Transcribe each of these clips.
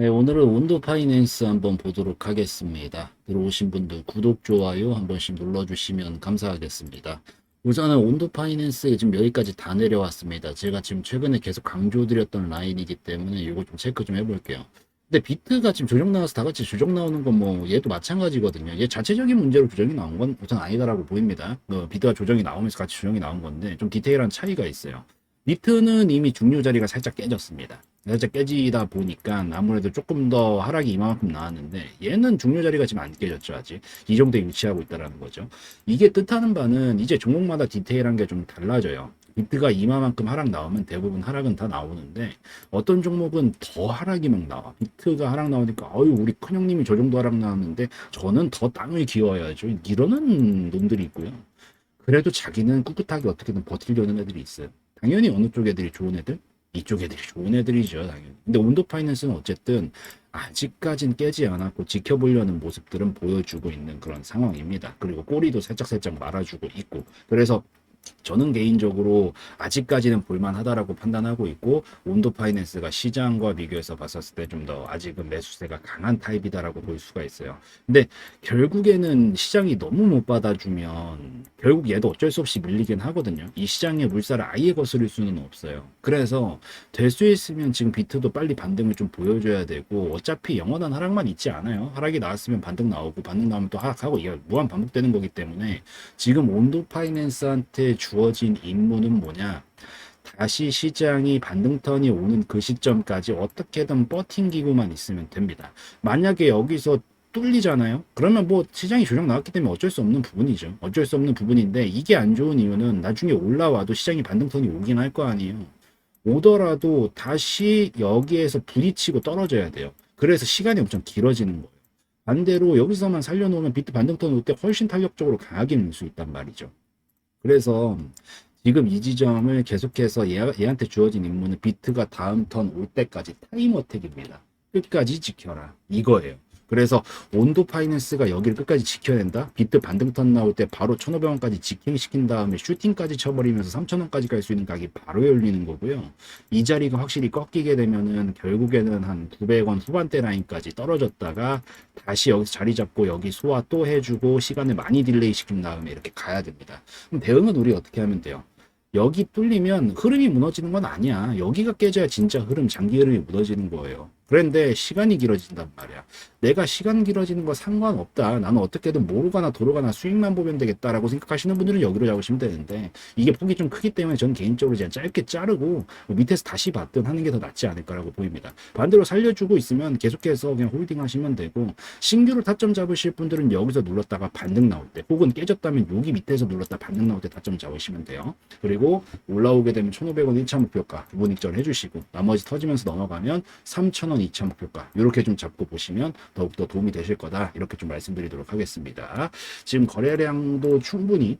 네, 오늘은 온도 파이낸스 한번 보도록 하겠습니다. 들어오신 분들 구독, 좋아요 한 번씩 눌러주시면 감사하겠습니다. 우선은 온도 파이낸스 지금 여기까지 다 내려왔습니다. 제가 지금 최근에 계속 강조드렸던 라인이기 때문에 이거 좀 체크 좀 해볼게요. 근데 비트가 지금 조정 나와서 다 같이 조정 나오는 건 뭐 얘도 마찬가지거든요. 얘 자체적인 문제로 조정이 나온 건 우선 아니다라고 보입니다. 어, 비트가 조정이 나오면서 같이 조정이 나온 건데 좀 디테일한 차이가 있어요. 비트는 이미 중요 자리가 살짝 깨졌습니다. 살짝 깨지다 보니까 아무래도 조금 더 하락이 이만큼 나왔는데 얘는 중요 자리가 지금 안 깨졌죠 아직 이 정도에 위치하고 있다라는 거죠. 이게 뜻하는 바는 이제 종목마다 디테일한 게 좀 달라져요. 비트가 이만큼 하락 나오면 대부분 하락은 다 나오는데 어떤 종목은 더 하락이 막 나와. 비트가 하락 나오니까 어유 우리 큰형님이 저 정도 하락 나왔는데 저는 더 땅을 기워야죠. 이러는 놈들이 있고요. 그래도 자기는 꿋꿋하게 어떻게든 버틸려는 애들이 있어요. 당연히 어느 쪽 애들이 좋은 애들? 이쪽 애들이 좋은 애들이죠, 당연히. 근데 온도 파이낸스는 어쨌든 아직까진 깨지 않았고 지켜보려는 모습들은 보여주고 있는 그런 상황입니다. 그리고 꼬리도 살짝살짝 말아주고 있고. 그래서 저는 개인적으로 아직까지는 볼만하다라고 판단하고 있고 온도 파이낸스가 시장과 비교해서 봤었을 때 좀 더 아직은 매수세가 강한 타입이다라고 볼 수가 있어요. 근데 결국에는 시장이 너무 못 받아주면 결국 얘도 어쩔 수 없이 밀리긴 하거든요. 이 시장의 물살을 아예 거스릴 수는 없어요. 그래서 될 수 있으면 지금 비트도 빨리 반등을 좀 보여줘야 되고 어차피 영원한 하락만 있지 않아요. 하락이 나왔으면 반등 나오고 반등 나오면 또 하락하고 이게 무한 반복되는 거기 때문에 지금 온도 파이낸스한테 주어진 임무는 뭐냐? 다시 시장이 반등턴이 오는 그 시점까지 어떻게든 버팅기고만 있으면 됩니다. 만약에 여기서 뚫리잖아요. 그러면 뭐 시장이 조정 나왔기 때문에 어쩔 수 없는 부분이죠. 어쩔 수 없는 부분인데 이게 안 좋은 이유는 나중에 올라와도 시장이 반등턴이 오긴 할 거 아니에요. 오더라도 다시 여기에서 부딪히고 떨어져야 돼요. 그래서 시간이 엄청 길어지는 거예요. 반대로 여기서만 살려놓으면 비트 반등턴 올때 훨씬 탄력적으로 강하게 밀 수 있단 말이죠. 그래서 지금 이 지점을 계속해서 얘, 얘한테 주어진 임무는 비트가 다음 턴 올 때까지 타임 어택입니다. 끝까지 지켜라. 이거예요. 그래서 온도 파이낸스가 여기를 끝까지 지켜낸다. 비트 반등턴 나올 때 바로 1,500원까지 직행시킨 다음에 슈팅까지 쳐버리면서 3,000원까지 갈 수 있는 가격이 바로 열리는 거고요. 이 자리가 확실히 꺾이게 되면은 결국에는 한 900원 후반대 라인까지 떨어졌다가 다시 여기서 자리 잡고 여기 소화 또 해주고 시간을 많이 딜레이 시킨 다음에 이렇게 가야 됩니다. 그럼 대응은 우리 어떻게 하면 돼요? 여기 뚫리면 흐름이 무너지는 건 아니야. 여기가 깨져야 진짜 흐름, 장기 흐름이 무너지는 거예요. 그런데 시간이 길어진단 말이야. 내가 시간 길어지는 거 상관없다. 나는 어떻게든 모르거나 도로 가나 수익만 보면 되겠다라고 생각하시는 분들은 여기로 잡으시면 되는데 이게 폭이 좀 크기 때문에 저는 개인적으로 그냥 짧게 자르고 뭐 밑에서 다시 받든 하는 게 더 낫지 않을까라고 보입니다. 반대로 살려주고 있으면 계속해서 그냥 홀딩 하시면 되고 신규로 타점 잡으실 분들은 여기서 눌렀다가 반등 나올 때 혹은 깨졌다면 여기 밑에서 눌렀다 반등 나올 때 타점 잡으시면 돼요. 그리고 올라오게 되면 1,500원 1차 목표가 부분 익절 해주시고 나머지 터지면서 넘어가면 3,000원 2차 목표가 이렇게 좀 잡고 보시면 더욱더 도움이 되실 거다 이렇게 좀 말씀드리도록 하겠습니다. 지금 거래량도 충분히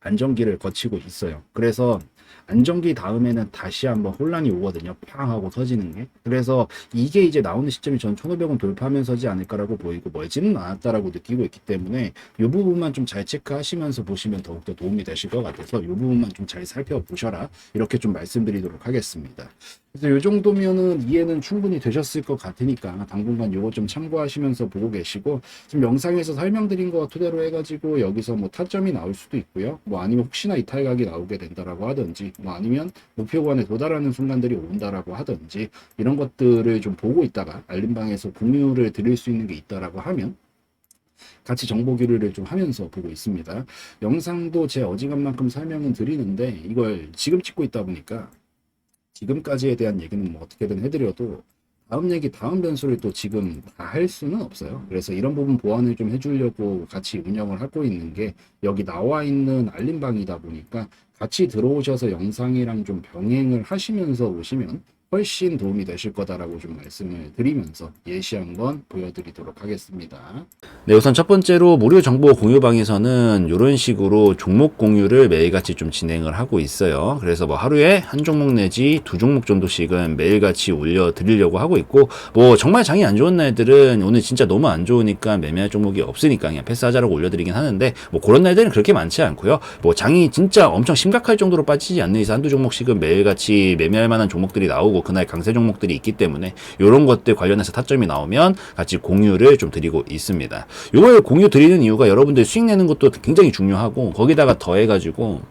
안정기를 거치고 있어요. 그래서 안정기 다음에는 다시 한번 혼란이 오거든요. 팡 하고 터지는 게. 그래서 이게 이제 나오는 시점이 전 1,500원 돌파하면서지 않을까라고 보이고 멀지는 않았다라고 느끼고 있기 때문에 이 부분만 좀 잘 체크하시면서 보시면 더욱더 도움이 되실 것 같아서 이 부분만 좀 잘 살펴보셔라. 이렇게 좀 말씀드리도록 하겠습니다. 그래서 이 정도면은 이해는 충분히 되셨을 것 같으니까 당분간 요거 좀 참고하시면서 보고 계시고 지금 영상에서 설명드린 거 토대로 해가지고 여기서 뭐 타점이 나올 수도 있고요. 뭐 아니면 혹시나 이탈각이 나오게 된다라고 하든지 뭐 아니면 목표관에 도달하는 순간들이 온다라고 하든지 이런 것들을 좀 보고 있다가 알림방에서 공유를 드릴 수 있는 게 있다라고 하면 같이 정보 교류를 좀 하면서 보고 있습니다. 영상도 제 어지간만큼 설명은 드리는데 이걸 지금 찍고 있다 보니까 지금까지에 대한 얘기는 뭐 어떻게든 해드려도 다음 얘기, 다음 변수를 또 지금 다 할 수는 없어요. 그래서 이런 부분 보완을 좀 해주려고 같이 운영을 하고 있는 게 여기 나와 있는 알림방이다 보니까 같이 들어오셔서 영상이랑 좀 병행을 하시면서 오시면 훨씬 도움이 되실 거다라고 좀 말씀을 드리면서 예시 한번 보여드리도록 하겠습니다. 네, 우선 첫 번째로 무료 정보 공유방에서는 이런 식으로 종목 공유를 매일같이 좀 진행을 하고 있어요. 그래서 뭐 하루에 한 종목 내지 두 종목 정도씩은 매일같이 올려드리려고 하고 있고, 뭐 정말 장이 안 좋은 날들은 오늘 진짜 너무 안 좋으니까 매매할 종목이 없으니까 그냥 패스하자라고 올려드리긴 하는데, 뭐 그런 날들은 그렇게 많지 않고요. 뭐 장이 진짜 엄청 심각할 정도로 빠지지 않는 이상 한두 종목씩은 매일같이 매매할 만한 종목들이 나오고, 그날 강세 종목들이 있기 때문에 이런 것들 관련해서 타점이 나오면 같이 공유를 좀 드리고 있습니다. 요걸 공유 드리는 이유가 여러분들 수익 내는 것도 굉장히 중요하고 거기다가 더해가지고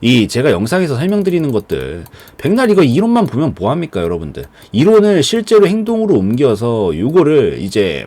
이 제가 영상에서 설명드리는 것들 백날 이거 이론만 보면 뭐합니까 여러분들 이론을 실제로 행동으로 옮겨서 요거를 이제